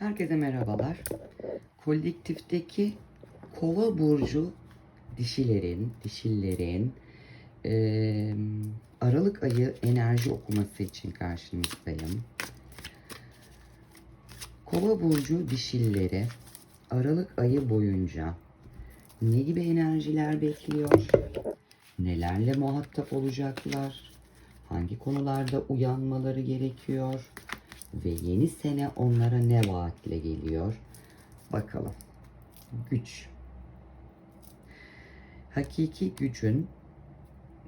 Herkese merhabalar. Kolektifteki Kova burcu dişilerin, dişillerin eee, Aralık ayı enerji okuması için karşınızdayım. Kova burcu dişilleri Aralık ayı boyunca ne gibi enerjiler bekliyor? Nelerle muhatap olacaklar? Hangi konularda uyanmaları gerekiyor? Ve yeni sene onlara ne vaatle geliyor? Bakalım. Güç. Hakiki gücün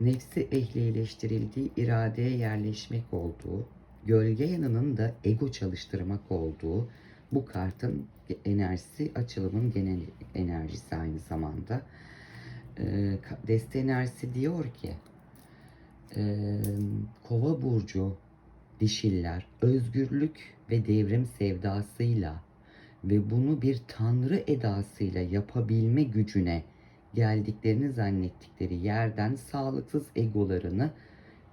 nefsi ehlileştirildiği iradeye yerleşmek olduğu, gölge yanının da ego çalıştırmak olduğu bu kartın enerjisi açılımın genel enerjisi aynı zamanda. Ee, deste enerjisi diyor ki e, kova burcu dişiller özgürlük ve devrim sevdasıyla ve bunu bir tanrı edasıyla yapabilme gücüne geldiklerini zannettikleri yerden sağlıksız egolarını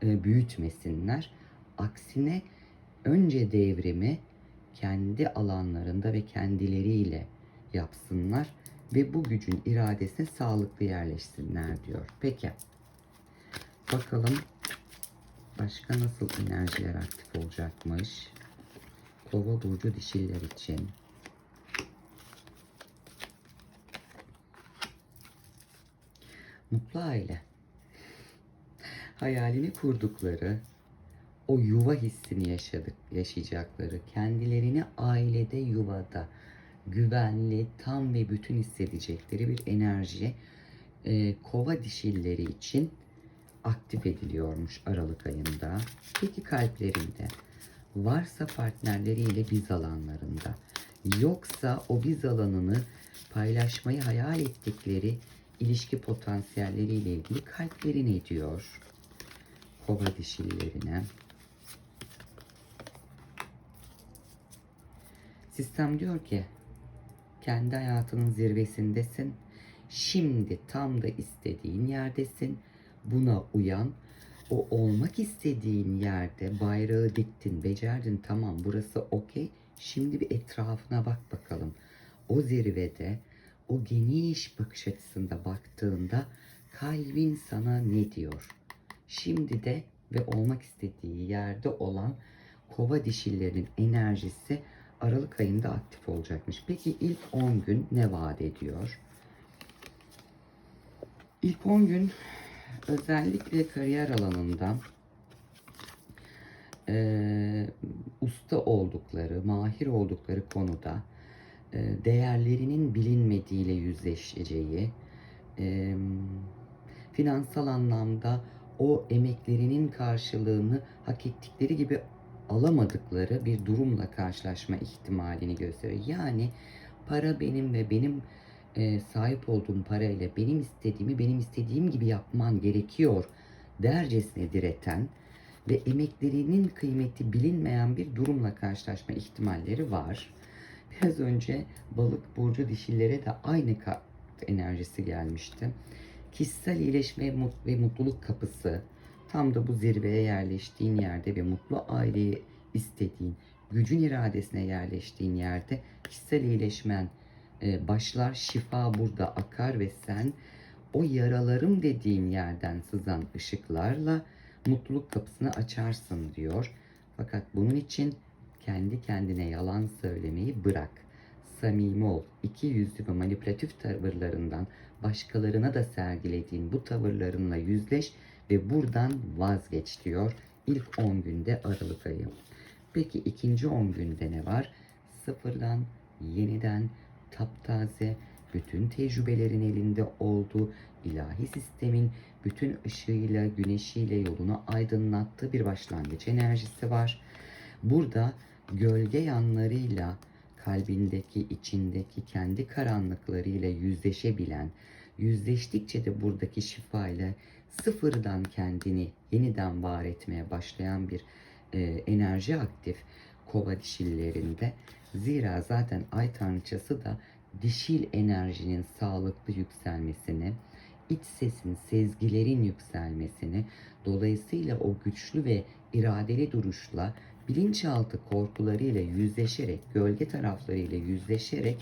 e, büyütmesinler. Aksine önce devrimi kendi alanlarında ve kendileriyle yapsınlar ve bu gücün iradesine sağlıklı yerleşsinler diyor. Peki. Bakalım başka nasıl enerjiler aktif olacakmış? Kova burcu dişiller için. Mutlu aile. Hayalini kurdukları, o yuva hissini yaşadık, yaşayacakları, kendilerini ailede, yuvada güvenli, tam ve bütün hissedecekleri bir enerji e, kova dişilleri için aktif ediliyormuş Aralık ayında. Peki kalplerinde varsa partnerleriyle biz alanlarında yoksa o biz alanını paylaşmayı hayal ettikleri ilişki potansiyelleriyle ilgili kalpleri ne diyor? Kova dişillerine. Sistem diyor ki kendi hayatının zirvesindesin. Şimdi tam da istediğin yerdesin. Buna uyan. O olmak istediğin yerde bayrağı diktin, becerdin. Tamam burası okey. Şimdi bir etrafına bak bakalım. O zirvede, o geniş bakış açısında baktığında kalbin sana ne diyor? Şimdi de ve olmak istediği yerde olan kova dişilerin enerjisi Aralık ayında aktif olacakmış. Peki ilk 10 gün ne vaat ediyor? İlk 10 gün özellikle kariyer alanında e, usta oldukları, mahir oldukları konuda e, değerlerinin bilinmediğiyle yüzleşeceği, e, finansal anlamda o emeklerinin karşılığını hak ettikleri gibi alamadıkları bir durumla karşılaşma ihtimalini gösteriyor. Yani para benim ve benim e, sahip olduğum parayla benim istediğimi benim istediğim gibi yapman gerekiyor dercesine direten ve emeklerinin kıymeti bilinmeyen bir durumla karşılaşma ihtimalleri var. Biraz önce balık burcu dişillere de aynı enerjisi gelmişti. Kişisel iyileşme ve mutluluk kapısı tam da bu zirveye yerleştiğin yerde ve mutlu aileyi istediğin, gücün iradesine yerleştiğin yerde kişisel iyileşmen e, başlar, şifa burada akar ve sen o yaralarım dediğin yerden sızan ışıklarla mutluluk kapısını açarsın diyor. Fakat bunun için kendi kendine yalan söylemeyi bırak. Samimi ol. İki yüzlü ve manipülatif tavırlarından başkalarına da sergilediğin bu tavırlarınla yüzleş ve buradan vazgeç diyor. İlk 10 günde Aralık ayı. Peki ikinci 10 günde ne var? Sıfırdan, yeniden, taptaze, bütün tecrübelerin elinde olduğu ilahi sistemin bütün ışığıyla, güneşiyle yolunu aydınlattığı bir başlangıç enerjisi var. Burada gölge yanlarıyla kalbindeki, içindeki kendi karanlıklarıyla yüzleşebilen, yüzleştikçe de buradaki şifayla sıfırdan kendini yeniden var etmeye başlayan bir e, enerji aktif kova dişillerinde. Zira zaten ay tanrıçası da dişil enerjinin sağlıklı yükselmesini, iç sesin, sezgilerin yükselmesini, dolayısıyla o güçlü ve iradeli duruşla bilinçaltı korkularıyla yüzleşerek, gölge taraflarıyla yüzleşerek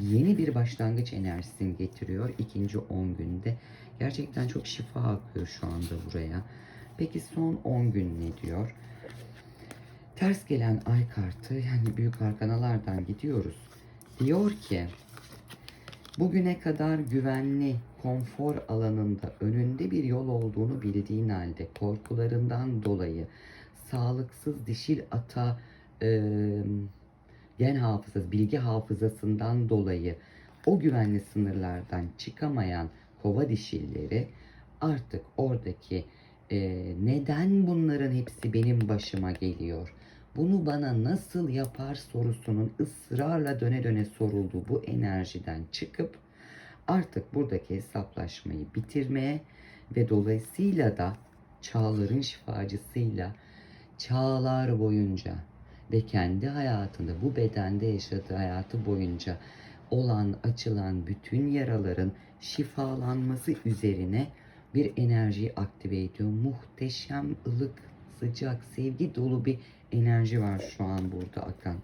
yeni bir başlangıç enerjisini getiriyor ikinci 10 günde. Gerçekten çok şifa akıyor şu anda buraya. Peki son 10 gün ne diyor? Ters gelen ay kartı yani büyük arkanalardan gidiyoruz. Diyor ki bugüne kadar güvenli, konfor alanında önünde bir yol olduğunu bildiğin halde korkularından dolayı sağlıksız dişil ata e, gen hafızası, bilgi hafızasından dolayı o güvenli sınırlardan çıkamayan kova dişilleri artık oradaki e, neden bunların hepsi benim başıma geliyor? Bunu bana nasıl yapar sorusunun ısrarla döne döne sorulduğu bu enerjiden çıkıp artık buradaki hesaplaşmayı bitirmeye ve dolayısıyla da çağların şifacısıyla çağlar boyunca ve kendi hayatında bu bedende yaşadığı hayatı boyunca olan açılan bütün yaraların şifalanması üzerine bir enerjiyi aktive ediyor. Muhteşem, ılık, sıcak, sevgi dolu bir enerji var şu an burada akan.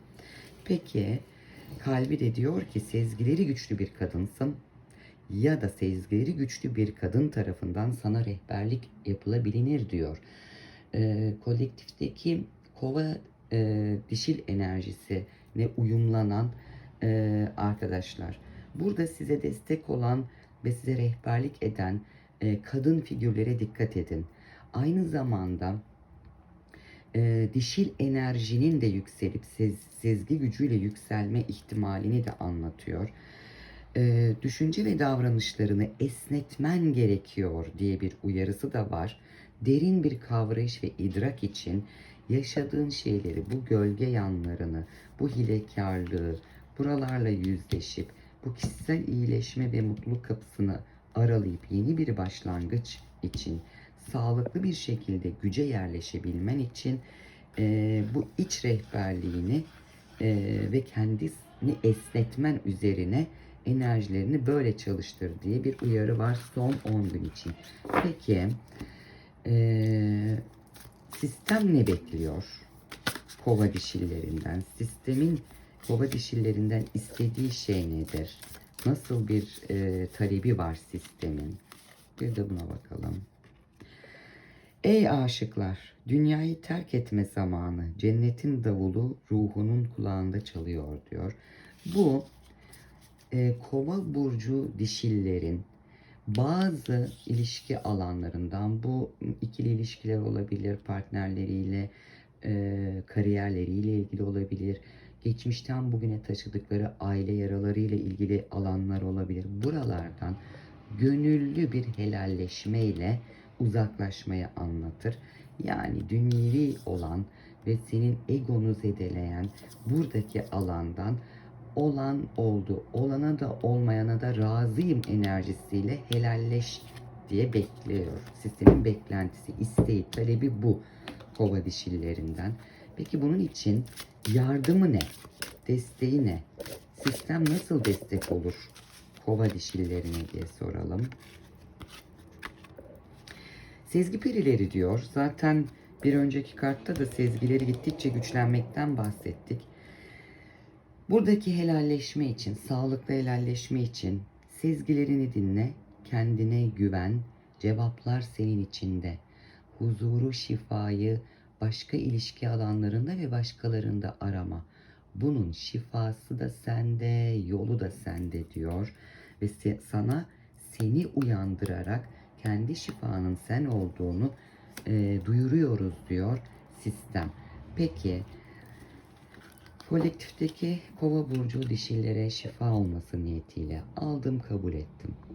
Peki kalbi de diyor ki sezgileri güçlü bir kadınsın ya da sezgileri güçlü bir kadın tarafından sana rehberlik yapılabilir diyor. Ee, kolektifteki kova e, dişil enerjisine uyumlanan e, arkadaşlar. Burada size destek olan ve size rehberlik eden e, kadın figürlere dikkat edin. Aynı zamanda e, dişil enerjinin de yükselip sez, sezgi gücüyle yükselme ihtimalini de anlatıyor. E, düşünce ve davranışlarını esnetmen gerekiyor diye bir uyarısı da var. Derin bir kavrayış ve idrak için yaşadığın şeyleri, bu gölge yanlarını, bu hilekarlığı, buralarla yüzleşip bu kişisel iyileşme ve mutluluk kapısını aralayıp yeni bir başlangıç için sağlıklı bir şekilde güce yerleşebilmen için e, bu iç rehberliğini e, ve kendisini esnetmen üzerine enerjilerini böyle çalıştır diye bir uyarı var son 10 gün için. Peki e, sistem ne bekliyor? Kova dişillerinden. Sistemin kova dişillerinden istediği şey nedir? Nasıl bir e, talebi var sistemin? Bir de buna bakalım. Ey aşıklar, dünyayı terk etme zamanı, cennetin davulu ruhunun kulağında çalıyor diyor. Bu e, kova burcu dişillerin bazı ilişki alanlarından bu ikili ilişkiler olabilir, partnerleriyle, e, kariyerleriyle ilgili olabilir, geçmişten bugüne taşıdıkları aile yaralarıyla ilgili alanlar olabilir. Buralardan gönüllü bir helalleşmeyle uzaklaşmayı anlatır. Yani dünyevi olan ve senin egonu zedeleyen buradaki alandan olan oldu, olana da olmayana da razıyım enerjisiyle helalleş diye bekliyor. Sistemin beklentisi, isteği, talebi bu kova dişillerinden. Peki bunun için yardımı ne? Desteği ne? Sistem nasıl destek olur kova dişillerine diye soralım. Sezgi perileri diyor. Zaten bir önceki kartta da sezgileri gittikçe güçlenmekten bahsettik. Buradaki helalleşme için, sağlıklı helalleşme için sezgilerini dinle, kendine güven, cevaplar senin içinde. Huzuru, şifayı başka ilişki alanlarında ve başkalarında arama. Bunun şifası da sende, yolu da sende diyor ve sana seni uyandırarak kendi şifanın sen olduğunu e, duyuruyoruz diyor sistem. Peki kolektifteki kova burcu dişillere şifa olması niyetiyle aldım kabul ettim.